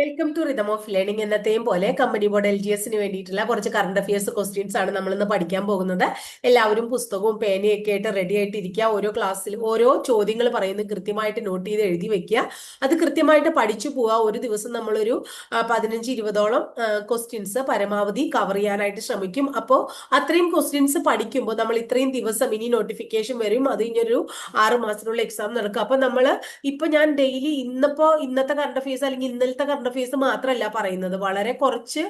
Welcome to rhythm of learning എന്നത്തെയും പോലെ company board L G എസിന് വേണ്ടിയിട്ടുള്ള കുറച്ച് കറണ്ട് അഫയേഴ്സ് ക്വസ്റ്റ്യൻസ് ആണ് നമ്മൾ ഇന്ന് പഠിക്കാൻ പോകുന്നത്. എല്ലാവരും പുസ്തകവും പേനയൊക്കെ ആയിട്ട് റെഡി ആയിട്ട് ഇരിക്കുക ഓരോ ക്ലാസ്സിൽ ഓരോ ചോദ്യങ്ങൾ പറയുന്നത് കൃത്യമായിട്ട് നോട്ട് ചെയ്ത് എഴുതി വെക്കുക. അത് കൃത്യമായിട്ട് പഠിച്ചു പോവുക. ഒരു ദിവസം നമ്മളൊരു പതിനഞ്ച് ഇരുപതോളം ക്വസ്റ്റ്യൻസ് പരമാവധി കവർ ചെയ്യാനായിട്ട് ശ്രമിക്കും. അപ്പോൾ അത്രയും ക്വസ്റ്റ്യൻസ് പഠിക്കുമ്പോൾ നമ്മൾ ഇത്രയും ദിവസം ഇനി നോട്ടിഫിക്കേഷൻ വരും. അത് ഇനിയൊരു ആറ് മാസത്തിനുള്ള എക്സാം നടക്കും. അപ്പോൾ നമ്മൾ ഇപ്പോൾ ഞാൻ ഡെയിലി ഇന്നിപ്പോൾ ഇന്നത്തെ കറണ്ട് അഫയേഴ്സ് അല്ലെങ്കിൽ ഇന്നലത്തെ കറണ്ട് അഫയേഴ്സ് മാത്രമല്ല പറയുന്നത്. വളരെ കുറച്ച്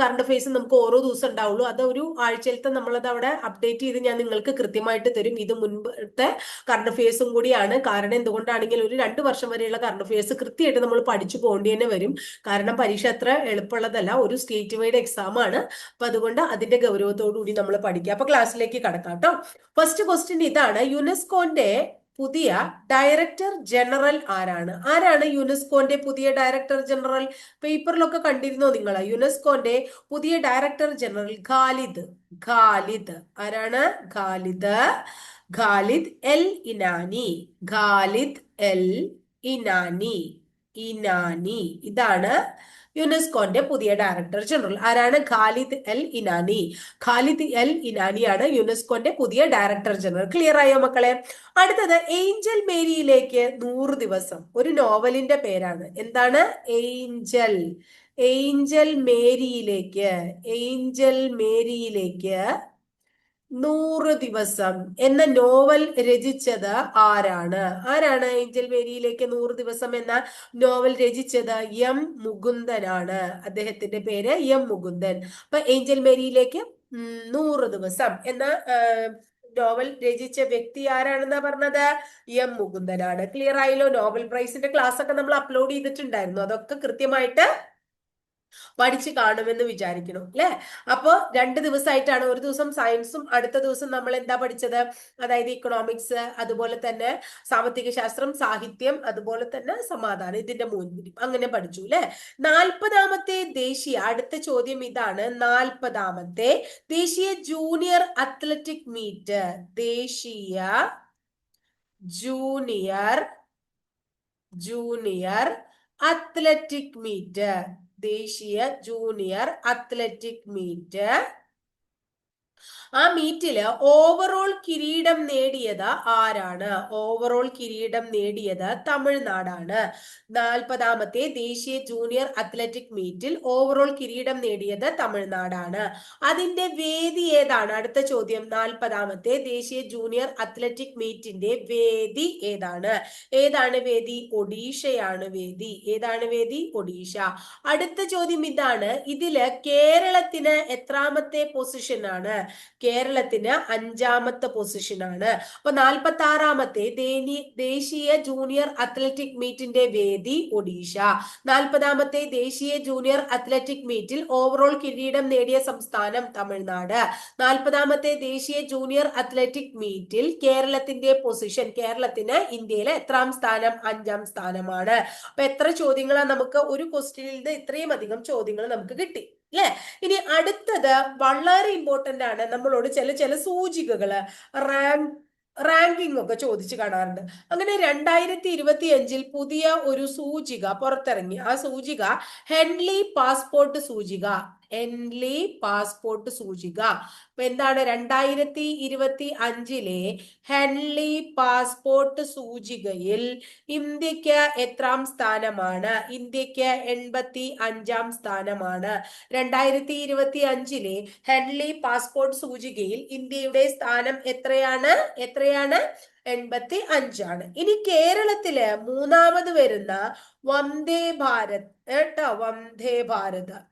കറണ്ട് ഫീസ് നമുക്ക് ഓരോ ദിവസം ഉണ്ടാവുള്ളൂ. അത് ഒരു ആഴ്ചയിലത്തെ നമ്മളത് അവിടെ അപ്ഡേറ്റ് ചെയ്ത് ഞാൻ നിങ്ങൾക്ക് കൃത്യമായിട്ട് തരും. ഇത് മുൻപത്തെ കറണ്ട് ഫീസും കൂടിയാണ്. കാരണം എന്തുകൊണ്ടാണെങ്കിൽ ഒരു രണ്ട് വർഷം വരെയുള്ള കറണ്ട് ഫീസ് കൃത്യമായിട്ട് നമ്മൾ പഠിച്ചു പോകേണ്ടി തന്നെ വരും. കാരണം പരീക്ഷ അത്ര എളുപ്പമുള്ളതല്ല. ഒരു സ്റ്റേറ്റ് വൈഡ് എക്സാം ആണ്. അപ്പൊ അതുകൊണ്ട് അതിന്റെ ഗൗരവത്തോടു കൂടി നമ്മൾ പഠിക്കുക. അപ്പൊ ക്ലാസ്സിലേക്ക് കടക്കാം കേട്ടോ. ഫസ്റ്റ് ക്വസ്റ്റ്യൻ ഇതാണ്. യുനെസ്കോന്റെ പുതിയ ഡയറക്ടർ ജനറൽ ആരാണ്? ആരാണ് യുനെസ്കോന്റെ പുതിയ ഡയറക്ടർ ജനറൽ പേപ്പറിലൊക്കെ കണ്ടിരുന്നോ നിങ്ങൾ യുനെസ്കോന്റെ പുതിയ ഡയറക്ടർ ജനറൽ ഖാലിദ്. ഖാലിദ്. ആരാണ്? Khalid. Khalid El Enany. Khalid El Enany. Enany. ഇതാണ് യുനെസ്കോന്റെ പുതിയ ഡയറക്ടർ ജനറൽ ആരാണ്? Khalid El Enany. Khalid El ഇനാനിയാണ് യുനെസ്കോന്റെ പുതിയ ഡയറക്ടർ ജനറൽ ക്ലിയർ ആയോ മക്കളെ? അടുത്തത് ഏഞ്ചൽ മേരിയിലേക്ക് നൂറ് ദിവസം. ഒരു നോവലിന്റെ പേരാണ്. എന്താണ്? ഏഞ്ചൽ. ഏഞ്ചൽ മേരിയിലേക്ക്. ഏഞ്ചൽ മേരിയിലേക്ക് നൂറ് ദിവസം. എന്ന നോവൽ രചിച്ചത് ആരാണ്? ആരാണ് ഏഞ്ചൽ മേരിയിലേക്ക് നൂറ് ദിവസം എന്ന നോവൽ രചിച്ചത്? എം മുകുന്ദനാണ്. അദ്ദേഹത്തിന്റെ പേര് എം മുകുന്ദൻ. അപ്പൊ ഏഞ്ചൽ മേരിയിലേക്ക് നൂറ് ദിവസം. എന്ന നോവൽ രചിച്ച വ്യക്തി ആരാണെന്നാ പറഞ്ഞത്? എം മുകുന്ദനാണ്. ക്ലിയർ ആയല്ലോ? നോബൽ പ്രൈസിന്റെ ക്ലാസ് ഒക്കെ നമ്മൾ അപ്ലോഡ് ചെയ്തിട്ടുണ്ടായിരുന്നു. അതൊക്കെ കൃത്യമായിട്ട് പഠിച്ച് കാണുമെന്ന് വിചാരിക്കണം അല്ലെ? അപ്പോ രണ്ട് ദിവസമായിട്ടാണ് ഒരു ദിവസം സയൻസും അടുത്ത ദിവസം നമ്മൾ എന്താ പഠിച്ചത്? അതായത് ഇക്കണോമിക്സ് അതുപോലെ തന്നെ സാമ്പത്തിക ശാസ്ത്രം സാഹിത്യം അതുപോലെ തന്നെ സമാധാനം ഇതിന്റെ മൂന്നിലും അങ്ങനെ പഠിച്ചു അല്ലെ? നാൽപ്പതാമത്തെ ദേശീയ അടുത്ത ചോദ്യം ഇതാണ്. നാൽപ്പതാമത്തെ ദേശീയ ജൂനിയർ അത്ലറ്റിക് മീറ്റ് ദേശീയ ജൂനിയർ ജൂനിയർ അത്ലറ്റിക് മീറ്റ് ദേശീയ ജൂനിയർ അത്ലറ്റിക് മീറ്റ് ആ മീറ്റിൽ ഓവറോൾ കിരീടം നേടിയത് ആരാണ്? ഓവറോൾ കിരീടം നേടിയത് തമിഴ്നാടാണ്. നാൽപ്പതാമത്തെ ദേശീയ ജൂനിയർ അത്ലറ്റിക് മീറ്റിൽ ഓവറോൾ കിരീടം നേടിയത് തമിഴ്നാടാണ്. അതിന്റെ വേദി ഏതാണ്? അടുത്ത ചോദ്യം. നാൽപ്പതാമത്തെ ദേശീയ ജൂനിയർ അത്ലറ്റിക് മീറ്റിന്റെ വേദി ഏതാണ്? ഏതാണ് വേദി? ഒഡീഷയാണ് വേദി. ഏതാണ് വേദി? ഒഡീഷ. അടുത്ത ചോദ്യം ഇതാണ്. ഇതിൽ കേരളത്തിന് എത്രാമത്തെ പൊസിഷനാണ് കേരളത്തിന് അഞ്ചാമത്തെ പൊസിഷനാണ് അപ്പൊ നാൽപ്പത്തി ആറാമത്തെ ദേശീയ ജൂനിയർ അത്ലറ്റിക് മീറ്റിന്റെ വേദി ഒഡീഷ. നാൽപ്പതാമത്തെ ദേശീയ ജൂനിയർ അത്ലറ്റിക് മീറ്റിൽ ഓവറോൾ കിരീടം നേടിയ സംസ്ഥാനം തമിഴ്നാട്. നാൽപ്പതാമത്തെ ദേശീയ ജൂനിയർ അത്ലറ്റിക് മീറ്റിൽ കേരളത്തിന്റെ പൊസിഷൻ കേരളത്തിന് ഇന്ത്യയിലെ എത്രാം സ്ഥാനം അഞ്ചാം സ്ഥാനമാണ്. അപ്പൊ എത്ര ചോദ്യങ്ങളാണ് നമുക്ക് ഒരു ക്വസ്റ്റ്യനിൽ നിന്ന് ഇത്രയും അധികം ചോദ്യങ്ങൾ നമുക്ക് കിട്ടി. അല്ലെ ഇനി അടുത്തത് വളരെ ഇമ്പോർട്ടന്റ് ആണ് നമ്മളോട് ചില ചില സൂചികകൾ റാങ്ക് റാങ്കിംഗ് ഒക്കെ ചോദിച്ചു കാണാറുണ്ട്. അങ്ങനെ രണ്ടായിരത്തി ഇരുപത്തി അഞ്ചിൽ പുതിയ ഒരു സൂചിക പുറത്തിറങ്ങി. ആ സൂചിക ഹെൻലി പാസ്പോർട്ട് സൂചിക. ഹെൻലി പാസ്പോർട്ട് സൂചിക. അപ്പൊ എന്താണ് രണ്ടായിരത്തി ഇരുപത്തി അഞ്ചിലെ ഹെൻലി പാസ്പോർട്ട് സൂചികയിൽ ഇന്ത്യയ്ക്ക് എത്രാം സ്ഥാനമാണ്? ഇന്ത്യയ്ക്ക് എൺപത്തി അഞ്ചാം സ്ഥാനമാണ്. രണ്ടായിരത്തി ഇരുപത്തി അഞ്ചിലെ ഹെൻലി പാസ്പോർട്ട് സൂചികയിൽ ഇന്ത്യയുടെ സ്ഥാനം എത്രയാണ്? എത്രയാണ്? എൺപത്തി അഞ്ചാണ് ഇനി കേരളത്തിൽ മൂന്നാമത് വരുന്ന വന്ദേ ഭാരത് കേട്ടോ? വന്ദേ ഭാരത്.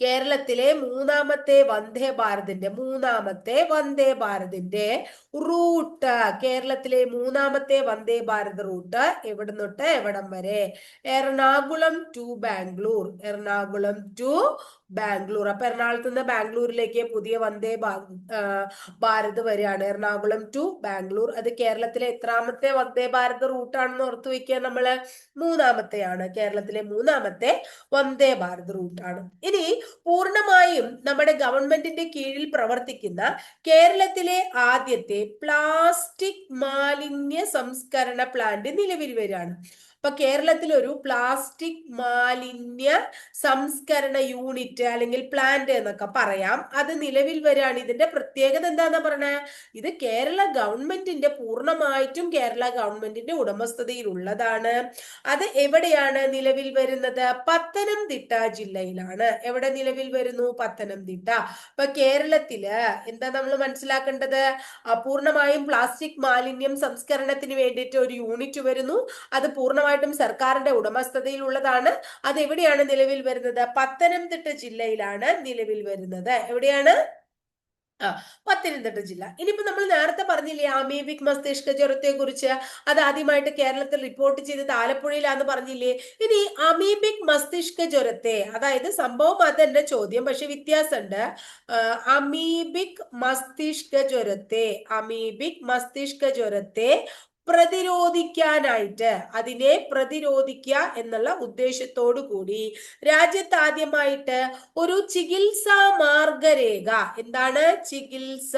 കേരളത്തിലെ മൂന്നാമത്തെ വന്ദേ ഭാരതിന്റെ മൂന്നാമത്തെ വന്ദേ ഭാരതിന്റെ റൂട്ട് കേരളത്തിലെ മൂന്നാമത്തെ വന്ദേ ഭാരത് റൂട്ട് എവിടെ തൊട്ട് എവിടം വരെ? Ernakulam to Bangalore Ernakulam to Bangalore. അപ്പൊ എറണാകുളത്ത് നിന്ന് ബാംഗ്ലൂരിലേക്ക് പുതിയ വന്ദേ ഭാരത് വരികയാണ്. എറണാകുളം ടു ബാംഗ്ലൂർ. അത് കേരളത്തിലെ എത്രാമത്തെ വന്ദേ ഭാരത് റൂട്ടാണെന്ന് ഓർത്തു വയ്ക്കുക നമ്മൾ. മൂന്നാമത്തെയാണ് കേരളത്തിലെ മൂന്നാമത്തെ വന്ദേ ഭാരത് റൂട്ടാണ്. ഇനി പൂർണമായും നമ്മുടെ ഗവൺമെന്റിന്റെ കീഴിൽ പ്രവർത്തിക്കുന്ന കേരളത്തിലെ ആദ്യത്തെ പ്ലാസ്റ്റിക് മാലിന്യ സംസ്കരണ പ്ലാന്റ് നിലവിൽ വരികയാണ്. ഇപ്പൊ കേരളത്തിൽ ഒരു പ്ലാസ്റ്റിക് മാലിന്യ സംസ്കരണ യൂണിറ്റ് അല്ലെങ്കിൽ പ്ലാന്റ് എന്നൊക്കെ പറയാം. അത് നിലവിൽ വരികയാണ് ഇതിന്റെ പ്രത്യേകത എന്താന്ന് പറഞ്ഞ ഇത് കേരള ഗവൺമെന്റിന്റെ പൂർണമായിട്ടും കേരള ഗവൺമെന്റിന്റെ ഉടമസ്ഥതയിലുള്ളതാണ് അത് എവിടെയാണ് നിലവിൽ വരുന്നത്? പത്തനംതിട്ട ജില്ലയിലാണ്. എവിടെ നിലവിൽ വരുന്നു? പത്തനംതിട്ട. ഇപ്പൊ കേരളത്തിൽ എന്താ നമ്മൾ മനസ്സിലാക്കേണ്ടത്? പൂർണമായും പ്ലാസ്റ്റിക് മാലിന്യം സംസ്കരണത്തിന് വേണ്ടിയിട്ട് ഒരു യൂണിറ്റ് വരുന്നു. അത് പൂർണമായിട്ടും സർക്കാരിന്റെ ഉടമസ്ഥതയിലുള്ളതാണ്. അത് എവിടെയാണ് നിലവിൽ വരുന്നത്? പത്തനംതിട്ട ജില്ലയിലാണ് നിലവിൽ വരുന്നത്. എവിടെയാണ്? ആ പത്തനംതിട്ട ജില്ല. ഇനിയിപ്പോ നമ്മൾ നേരത്തെ പറഞ്ഞില്ലേ അമീബിക് മസ്തിഷ്ക ജ്വരത്തെ കുറിച്ച് അത് ആദ്യമായിട്ട് കേരളത്തിൽ റിപ്പോർട്ട് ചെയ്തത് ആലപ്പുഴയിലാന്ന് പറഞ്ഞില്ലേ? ഇനി അമീബിക് മസ്തിഷ്ക ജ്വരത്തെ അതായത് സംഭവം അത് തന്നെ ചോദ്യം പക്ഷെ വ്യത്യാസമുണ്ട് അമീബിക് മസ്തിഷ്ക ജ്വരത്തെ അമീബിക് മസ്തിഷ്ക ജ്വരത്തെ പ്രതിരോധിക്കാനായിട്ട് അതിനെ പ്രതിരോധിക്കുക എന്നുള്ള ഉദ്ദേശത്തോടു കൂടി രാജ്യത്ത് ആദ്യമായിട്ട് ഒരു ചികിത്സാ മാർഗരേഖ. എന്താണ്? ചികിത്സ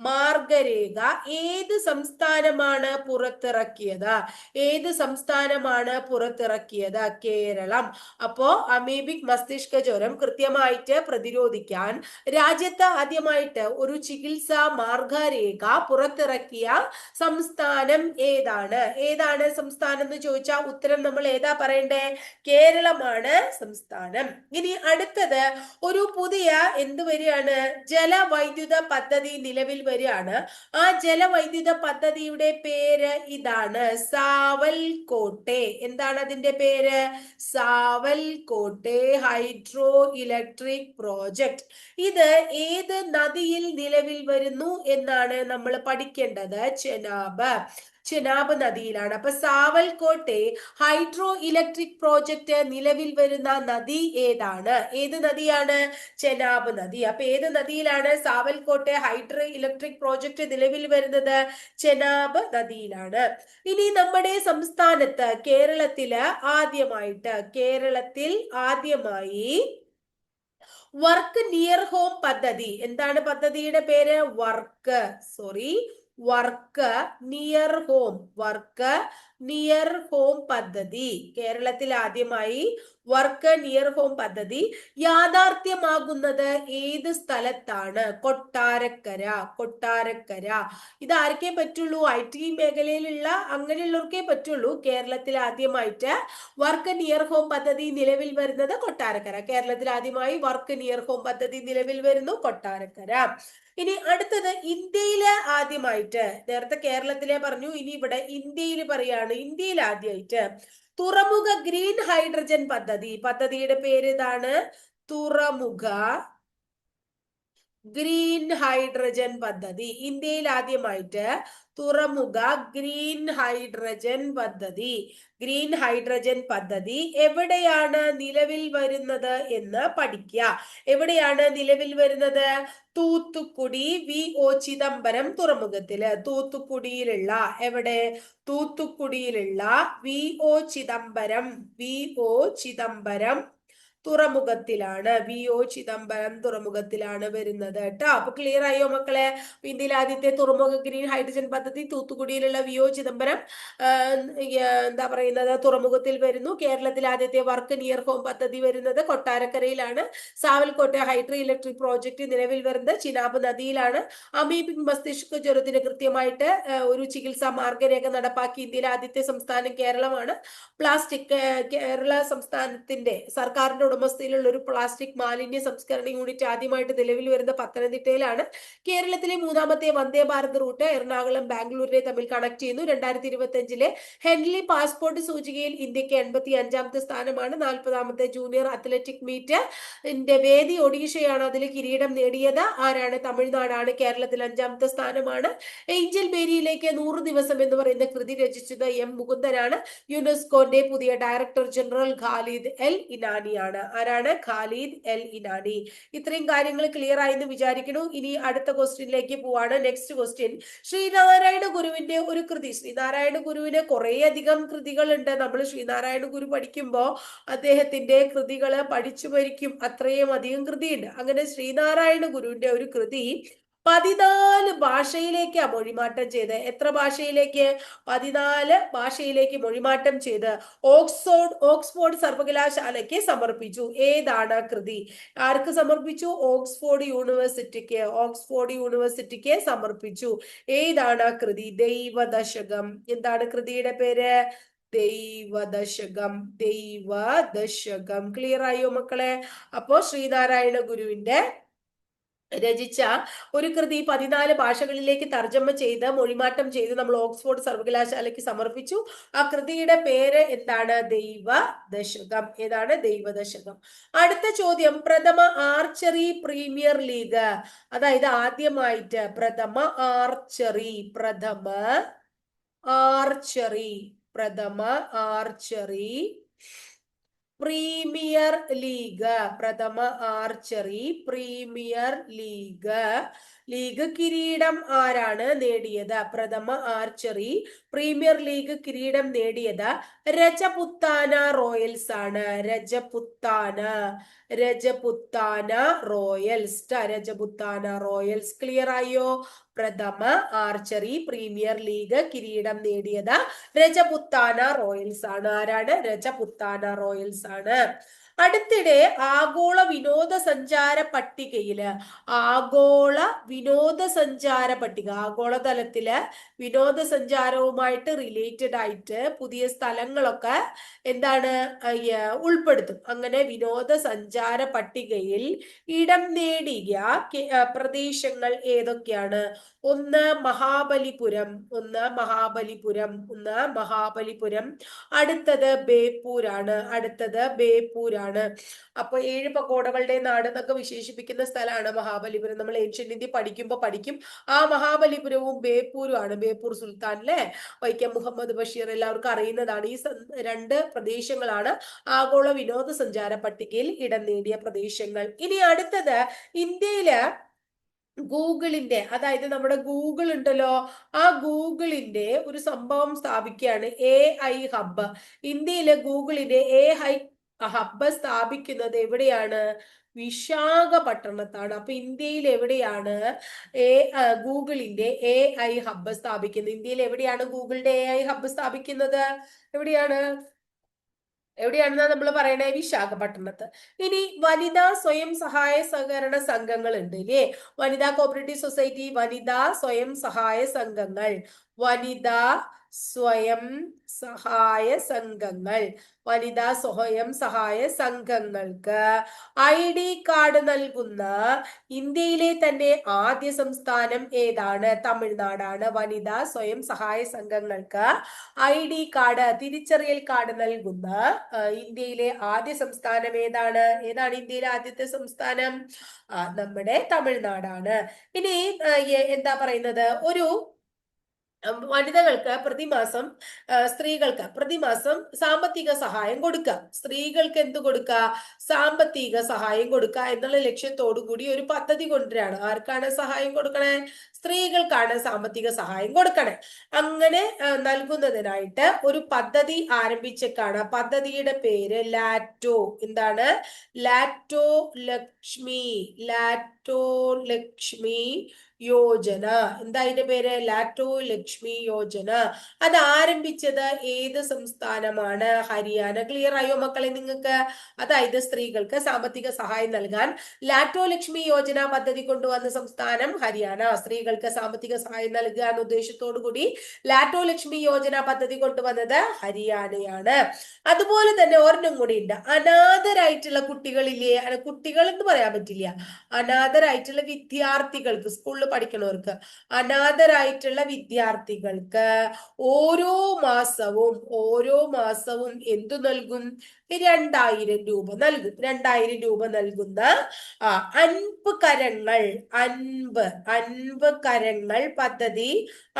മാർഗരേഖ ഏത് സംസ്ഥാനമാണ് പുറത്തിറക്കിയത്? ഏത് സംസ്ഥാനമാണ് പുറത്തിറക്കിയത്? കേരളം. അപ്പോ അമീബിക് മസ്തിഷ്ക ജ്വരം കൃത്യമായിട്ട് പ്രതിരോധിക്കാൻ രാജ്യത്ത് ആദ്യമായിട്ട് ഒരു ചികിത്സാ മാർഗരേഖ പുറത്തിറക്കിയ സംസ്ഥാനം ഏതാണ്? ഏതാണ് സംസ്ഥാനം എന്ന് ചോദിച്ചാൽ ഉത്തരം നമ്മൾ ഏതാ പറയണ്ടേ? കേരളമാണ് സംസ്ഥാനം. ഇനി അടുത്തത് ഒരു പുതിയ എന്ത് വരികയാണ് ജലവൈദ്യുത പദ്ധതി നിലവിൽ വരികയാണ്. ആ ജലവൈദ്യുത പദ്ധതിയുടെ പേര് ഇതാണ്. സാവൽകോട്ടെ. എന്താണ് അതിന്റെ പേര്? Sawalkote hydro electric project. ഇത് ഏത് നദിയിൽ നിലവിൽ വരുന്നു എന്നാണ് നമ്മൾ പഠിക്കേണ്ടത് ചെനാബ്. ചെനാബ് നദിയിലാണ് അപ്പൊ സാവൽകോട്ടെ ഹൈഡ്രോ ഇലക്ട്രിക് പ്രോജക്റ്റ് നിലവിൽ വരുന്ന നദി ഏതാണ്? ഏത് നദിയാണ്? ചെനാബ് നദി അപ്പൊ ഏത് നദിയിലാണ് സാവൽകോട്ടെ ഹൈഡ്രോ ഇലക്ട്രിക് പ്രോജക്റ്റ് നിലവിൽ വരുന്നത്? ചെനാബ് നദിയിലാണ് ഇനി നമ്മുടെ സംസ്ഥാനത്ത് കേരളത്തിൽ ആദ്യമായിട്ട് കേരളത്തിൽ ആദ്യമായി വർക്ക് നിയർ ഹോം പദ്ധതി. എന്താണ് പദ്ധതിയുടെ പേര്? Work. Sorry. Work near home work near home പദ്ധതി. കേരളത്തിൽ ആദ്യമായി വർക്ക് നിയർ ഹോം പദ്ധതി യാഥാർത്ഥ്യമാകുന്നത് ഏത് സ്ഥലത്താണ്? കൊട്ടാരക്കര കൊട്ടാരക്കര. ഇത് ആർക്കേ പറ്റുള്ളൂ? ഐ ടി മേഖലയിലുള്ള അങ്ങനെയുള്ളവർക്കേ പറ്റുള്ളൂ. കേരളത്തിൽ ആദ്യമായിട്ട് വർക്ക് നിയർ ഹോം പദ്ധതി നിലവിൽ വരുന്നത് കൊട്ടാരക്കര. കേരളത്തിൽ ആദ്യമായി വർക്ക് നിയർ ഹോം പദ്ധതി നിലവിൽ വരുന്നു കൊട്ടാരക്കര. ഇനി അടുത്തത് ഇന്ത്യയിലെ ആദ്യമായിട്ട്. നേരത്തെ കേരളത്തിലെ പറഞ്ഞു ഇനി ഇവിടെ ഇന്ത്യയിൽ പറയാണ് ഇന്ത്യയിൽ ആദ്യമായിട്ട് തുറമുഖ ഗ്രീൻ ഹൈഡ്രജൻ പദ്ധതി. പദ്ധതിയുടെ പേര് ഇതാണ് തുറമുഖ ഗ്രീൻ ഹൈഡ്രജൻ പദ്ധതി. ഇന്ത്യയിൽ ആദ്യമായിട്ട് തുറമുഖ ഗ്രീൻ ഹൈഡ്രജൻ പദ്ധതി. ഗ്രീൻ ഹൈഡ്രജൻ പദ്ധതി എവിടെയാണ് നിലവിൽ വരുന്നത് എന്ന് പഠിക്കുക. എവിടെയാണ് നിലവിൽ വരുന്നത്? തൂത്തുക്കുടി വി ഒ ചിദംബരം തുറമുഖത്തിൽ. തൂത്തുക്കുടിയിലുള്ള എവിടെ? തൂത്തുക്കുടിയിലുള്ള V O Chidambaram. V O Chidambaram തുറമുഖത്തിലാണ്. V O Chidambaram തുറമുഖത്തിലാണ് വരുന്നത് കേട്ടോ. അപ്പൊ ക്ലിയർ ആയോ മക്കളെ? ഇന്ത്യയിൽ ആദ്യത്തെ തുറമുഖ ഗ്രീൻ ഹൈഡ്രജൻ പദ്ധതി തൂത്തുക്കുടിയിലുള്ള വി ഒ ചിദംബരം എന്താ പറയുന്നത്? തുറമുഖത്തിൽ വരുന്നു. കേരളത്തിൽ ആദ്യത്തെ വർക്ക് നിയർ ഹോം പദ്ധതി വരുന്നത് കൊട്ടാരക്കരയിലാണ്. സാവൽകോട്ടെ ഹൈഡ്രോ ഇലക്ട്രിക് പ്രോജക്റ്റ് നിലവിൽ വരുന്നത് ചിനാബ് നദിയിലാണ്. അമീബിക് മസ്തിഷ്ക ജ്വരത്തിന് കൃത്യമായിട്ട് ഒരു ചികിത്സാ മാർഗരേഖ നടപ്പാക്കി ഇന്ത്യയിലെ ആദ്യത്തെ സംസ്ഥാനം കേരളമാണ്. പ്ലാസ്റ്റിക് കേരള സംസ്ഥാനത്തിന്റെ സർക്കാരിന്റെ ഉടമസ്ഥയിലുള്ള ഒരു പ്ലാസ്റ്റിക് മാലിന്യ സംസ്കരണ യൂണിറ്റ് ആദ്യമായിട്ട് നിലവിൽ വരുന്ന പത്തനംതിട്ടയിലാണ്. കേരളത്തിലെ മൂന്നാമത്തെ വന്ദേ ഭാരത് റൂട്ട് എറണാകുളം ബാംഗ്ലൂരിനെ തമ്മിൽ കണക്ട് ചെയ്യുന്നു. രണ്ടായിരത്തി ഇരുപത്തി അഞ്ചിലെ ഹെൻലി പാസ്പോർട്ട് സൂചികയിൽ ഇന്ത്യയ്ക്ക് എൺപത്തി അഞ്ചാമത്തെ സ്ഥാനമാണ്. നാൽപ്പതാമത്തെ ജൂനിയർ അത്ലറ്റിക് മീറ്റ് വേദി ഒഡീഷയാണ് അതിൽ കിരീടം നേടിയത്. ആരാണ് തമിഴ്നാടാണ് കേരളത്തിൽ അഞ്ചാമത്തെ സ്ഥാനമാണ്. ഏഞ്ചൽ ബേരിയിലേക്ക് നൂറ് ദിവസം എന്ന് പറയുന്ന കൃതി രചിച്ചത് എം മുകുന്ദനാണ്. യുനെസ്കോന്റെ പുതിയ ഡയറക്ടർ ജനറൽ ഖാലിദ് എൽ ഇനാനിയാണ്. ആരാണ്? ഖാലിദ് എൽ ഇനാനി ഇത്രയും കാര്യങ്ങൾ ക്ലിയർ ആയി എന്ന് വിചാരിക്കുന്നു. ഇനി അടുത്ത ക്വസ്റ്റ്യനിലേക്ക് പോവാണ്. നെക്സ്റ്റ് ക്വസ്റ്റ്യൻ ശ്രീനാരായണ ഗുരുവിന്റെ ഒരു കൃതി. ശ്രീനാരായണ ഗുരുവിന് കുറെ അധികം കൃതികൾ ഉണ്ട് നമ്മൾ ശ്രീനാരായണ ഗുരു പഠിക്കുമ്പോൾ അദ്ദേഹത്തിന്റെ കൃതികൾ പഠിച്ചു മരിക്കും അത്രയും അധികം കൃതിയുണ്ട്. അങ്ങനെ ശ്രീനാരായണ ഗുരുവിന്റെ ഒരു കൃതി പതിനാല് ഭാഷയിലേക്കാണ് മൊഴിമാറ്റം ചെയ്ത്. എത്ര ഭാഷയിലേക്ക്? പതിനാല് ഭാഷയിലേക്ക് മൊഴിമാറ്റം ചെയ്ത് ഓക്സ്ഫോർഡ് ഓക്സ്ഫോർഡ് സർവകലാശാലയ്ക്ക് സമർപ്പിച്ചു. ഏതാണ് കൃതി? ആർക്ക് സമർപ്പിച്ചു? ഓക്സ്ഫോർഡ് യൂണിവേഴ്സിറ്റിക്ക് ഓക്സ്ഫോർഡ് യൂണിവേഴ്സിറ്റിക്ക് സമർപ്പിച്ചു. ഏതാണ് കൃതി? ദൈവദശകം. എന്താണ് കൃതിയുടെ പേര്? ദൈവദശകം. ദൈവദശകം. ക്ലിയർ ആയോ മക്കളെ? അപ്പോ ശ്രീനാരായണ ഗുരുവിന്റെ രചിച്ച ഒരു കൃതി പതിനാല് ഭാഷകളിലേക്ക് തർജമ ചെയ്ത് മൊഴിമാറ്റം ചെയ്ത് നമ്മൾ ഓക്സ്ഫോർഡ് സർവകലാശാലയ്ക്ക് സമർപ്പിച്ചു. ആ കൃതിയുടെ പേര് എന്താണ്? ദൈവ ദശകം ഏതാണ് ദൈവദശകം? അടുത്ത ചോദ്യം പ്രഥമ ആർച്ചറി പ്രീമിയർ ലീഗ്. അതായത് ആദ്യമായിട്ട് പ്രഥമ ആർച്ചറി പ്രഥമ ആർച്ചറി പ്രഥമ ആർച്ചറി പ്രീമിയർ ലീഗ് പ്രഥമ ആർച്ചറി പ്രീമിയർ ലീഗ് ലീഗ് കിരീടം ആരാണ് നേടിയത്? പ്രഥമ ആർച്ചറി പ്രീമിയർ ലീഗ് കിരീടം നേടിയത് രജപുത്താന റോയൽസ് ആണ്. Rajputana Rajputana Royals Rajputana Royals. Clear ആയോ? പ്രഥമ ആർച്ചറി പ്രീമിയർ ലീഗ് കിരീടം നേടിയത് രജപുത്താന റോയൽസ് ആണ്. ആരാണ്? രജപുത്താന റോയൽസ് ആണ്. അടുത്തിടെ ആഗോള വിനോദസഞ്ചാര പട്ടികയിൽ ആഗോള വിനോദസഞ്ചാര പട്ടിക ആഗോളതലത്തിൽ വിനോദസഞ്ചാരവുമായിട്ട് റിലേറ്റഡ് ആയിട്ട് പുതിയ സ്ഥലങ്ങളൊക്കെ എന്താണ് ഉൾപ്പെടുത്തും. അങ്ങനെ വിനോദസഞ്ചാര പട്ടികയിൽ ഇടം നേടിയ പ്രദേശങ്ങൾ ഏതൊക്കെയാണ്? ഒന്ന് മഹാബലിപുരം ഒന്ന് മഹാബലിപുരം ഒന്ന് മഹാബലിപുരം. അടുത്തത് ബേപ്പൂരാണ്. അടുത്തത് ബേപ്പൂരാണ്. അപ്പൊ ഏഴ് പകോടകളുടെ നാട് എന്നൊക്കെ വിശേഷിപ്പിക്കുന്ന സ്ഥലമാണ് മഹാബലിപുരം. നമ്മൾ ഏഷ്യൻ ഇന്ത്യ പഠിക്കുമ്പോൾ പഠിക്കും. ആ മഹാബലിപുരവും ബേപ്പൂരും ആണ്. ബേപ്പൂർ സുൽത്താൻ അല്ലെ? വൈക്കം മുഹമ്മദ് ബഷീർ എല്ലാവർക്കും അറിയുന്നതാണ്. ഈ രണ്ട് പ്രദേശങ്ങളാണ് ആഗോള വിനോദസഞ്ചാര പട്ടികയിൽ ഇടം നേടിയ പ്രദേശങ്ങൾ. ഇനി അടുത്തത് ഇന്ത്യയിൽ ഗൂഗിളിന്റെ അതായത് നമ്മുടെ ഗൂഗിൾ ഉണ്ടല്ലോ ആ ഗൂഗിളിന്റെ ഒരു സംഭവം സ്ഥാപിക്കുകയാണ് എ ഐ ഹബ്ബ് ഇന്ത്യയിലെ ഗൂഗിളിന്റെ എ ഐ ഹബ്ബ് സ്ഥാപിക്കുന്നത് എവിടെയാണ്? വിശാഖപട്ടണത്താണ്. അപ്പൊ ഇന്ത്യയിൽ എവിടെയാണ് എ ഗൂഗിളിന്റെ എ ഐ ഹബ്ബ് സ്ഥാപിക്കുന്നത്? ഇന്ത്യയിൽ എവിടെയാണ് ഗൂഗിളിന്റെ എ ഐ ഹബ്ബ് സ്ഥാപിക്കുന്നത്? എവിടെയാണ്? എവിടെയാണെന്നാ നമ്മൾ പറയണേ? വിശാഖപട്ടണത്ത്. ഇനി വനിതാ സ്വയം സഹായ സഹകരണ സംഘങ്ങൾ ഉണ്ട് ഇല്ലേ വനിതാ കോപ്പറേറ്റീവ് സൊസൈറ്റി വനിതാ സ്വയം സഹായ സംഘങ്ങൾ. വനിതാ സ്വയം സഹായ സംഘങ്ങൾ. വനിതാ സ്വയം സഹായ സംഘങ്ങൾക്ക് ഐ ഡി കാർഡ് നൽകുന്ന ഇന്ത്യയിലെ തന്നെ ആദ്യ സംസ്ഥാനം ഏതാണ്? തമിഴ്നാടാണ്. വനിതാ സ്വയം സഹായ സംഘങ്ങൾക്ക് ഐ ഡി കാർഡ് തിരിച്ചറിയൽ കാർഡ് നൽകുന്ന ഇന്ത്യയിലെ ആദ്യ സംസ്ഥാനം ഏതാണ്? ഏതാണ് ഇന്ത്യയിലെ ആദ്യത്തെ സംസ്ഥാനം? നമ്മുടെ തമിഴ്നാടാണ്. ഇനി എന്താ പറയുന്നത്? ഒരു വനിതകൾക്ക് പ്രതിമാസം സ്ത്രീകൾക്ക് പ്രതിമാസം സാമ്പത്തിക സഹായം കൊടുക്കുക. സ്ത്രീകൾക്ക് എന്ത് കൊടുക്കുക? സാമ്പത്തിക സഹായം കൊടുക്കുക എന്നുള്ള ലക്ഷ്യത്തോടു കൂടി ഒരു പദ്ധതി കൊണ്ടുവരാണ് ആർക്കാണ് സഹായം കൊടുക്കണേ? സ്ത്രീകൾക്കാണ് സാമ്പത്തിക സഹായം കൊടുക്കണേ. അങ്ങനെ നൽകുന്നതിനായിട്ട് ഒരു പദ്ധതി ആരംഭിച്ചേക്കാണ്. പദ്ധതിയുടെ പേര് ലാറ്റോ. എന്താണ്? ലാറ്റോ ലക്ഷ്മി. ലാറ്റോ ലക്ഷ്മി യോജന. എന്താ അതിന്റെ പേര്? ലാറ്റോ ലക്ഷ്മി യോജന. അത് ആരംഭിച്ചത് ഏത് സംസ്ഥാനമാണ്? ഹരിയാന. ക്ലിയർ ആയോ മക്കളെ നിങ്ങൾക്ക്? അതായത് സ്ത്രീകൾക്ക് സാമ്പത്തിക സഹായം നൽകാൻ ലാറ്റോ ലക്ഷ്മി യോജന പദ്ധതി കൊണ്ടുവന്ന സംസ്ഥാനം ഹരിയാന. സ്ത്രീകൾക്ക് സാമ്പത്തിക സഹായം എന്ന ഉദ്ദേശത്തോടു കൂടി ലാറ്റോ ലക്ഷ്മി യോജന പദ്ധതി കൊണ്ടുവന്നത് ഹരിയാനയാണ്. അതുപോലെ തന്നെ ഒരെണ്ണം കൂടി ഉണ്ട്. അനാഥരായിട്ടുള്ള കുട്ടികളില്ലേ? കുട്ടികൾ എന്ന് പറയാൻ പറ്റില്ല. അനാഥരായിട്ടുള്ള വിദ്യാർത്ഥികൾക്ക് സ്കൂളിൽ പഠിക്കണവർക്ക് അനാഥരായിട്ടുള്ള വിദ്യാർത്ഥികൾക്ക് ഓരോ മാസവും ഓരോ മാസവും എന്തു നൽകും? രണ്ടായിരം രൂപ നൽകും. രണ്ടായിരം രൂപ നൽകുന്ന അൻപ് കരങ്ങൾ അൻപ് അൻപ് കരങ്ങൾ പദ്ധതി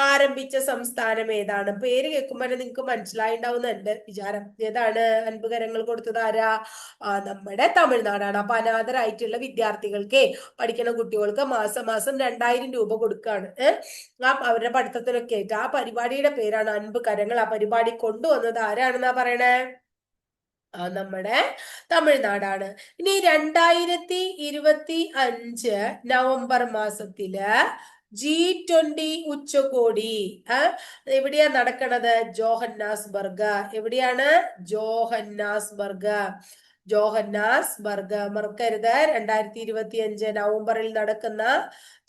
ആരംഭിച്ച സംസ്ഥാനം ഏതാണ്? പേര് കേൾക്കുമ്പോൾ നിങ്ങൾക്ക് മനസ്സിലായിണ്ടാവുന്ന എന്റെ വിചാരം. ഏതാണ്? അൻപ് കരങ്ങൾ കൊടുത്തത് ആരാ? നമ്മുടെ തമിഴ്നാടാണ്. അപ്പൊ അനാഥരായിട്ടുള്ള വിദ്യാർത്ഥികൾക്ക് പഠിക്കുന്ന കുട്ടികൾക്ക് മാസം മാസം രണ്ടായിരം രൂപ കൊടുക്കുകയാണ് ആ അവരുടെ പഠിത്തത്തിനൊക്കെ ആയിട്ട് ആ പരിപാടിയുടെ പേരാണ് അൻപ് കരങ്ങൾ. ആ പരിപാടി കൊണ്ടുവന്നത് ആരാണെന്നാ പറയണേ? നമ്മുടെ തമിഴ്നാടാണ്. ഇനി രണ്ടായിരത്തി ഇരുപത്തി അഞ്ച് നവംബർ മാസത്തിൽ ജി ട്വന്റി ഉച്ചകോടി എവിടെയാ നടക്കണത്? ജോഹന്നാസ്ബർഗ്. എവിടെയാണ്? ജോഹന്നാസ്ബർഗ്. ജോഹന്നാസ്ബർഗ് മറക്കരുത് രണ്ടായിരത്തി ഇരുപത്തി അഞ്ച് നവംബറിൽ നടക്കുന്ന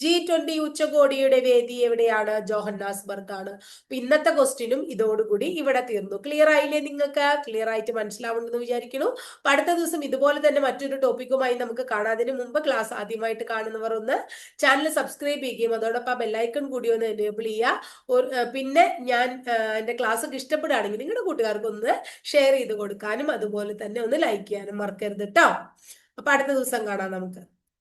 ജി ട്വന്റി ഉച്ചകോടിയുടെ വേദി എവിടെയാണ്? ജോഹന്നാസ് ബർഗ് ആണ് ഇന്നത്തെ ക്വസ്റ്റ്യനും ഇതോടുകൂടി ഇവിടെ തീർന്നു. ക്ലിയർ ആയില്ലേ നിങ്ങൾക്ക്? ക്ലിയർ ആയിട്ട് മനസ്സിലാവുണ്ടെന്ന് വിചാരിക്കുന്നു. അപ്പൊ അടുത്ത ദിവസം ഇതുപോലെ തന്നെ മറ്റൊരു ടോപ്പിക്കുമായി നമുക്ക് കാണാതിന് മുമ്പ് ക്ലാസ് ആദ്യമായിട്ട് കാണുന്നവർ ഒന്ന് ചാനൽ സബ്സ്ക്രൈബ് ചെയ്യുകയും അതോടൊപ്പം ബെല്ലൈക്കൺ കൂടി ഒന്ന് എനേബിൾ ചെയ്യുക. പിന്നെ ഞാൻ എന്റെ ക്ലാസ് ഇഷ്ടപ്പെടുകയാണെങ്കിൽ നിങ്ങളുടെ കൂട്ടുകാർക്ക് ഒന്ന് ഷെയർ ചെയ്ത് കൊടുക്കാനും അതുപോലെ തന്നെ ഒന്ന് ലൈക്ക് ചെയ്യാനും മറക്കരുത് കേട്ടോ അപ്പൊ അടുത്ത ദിവസം കാണാം നമുക്ക്.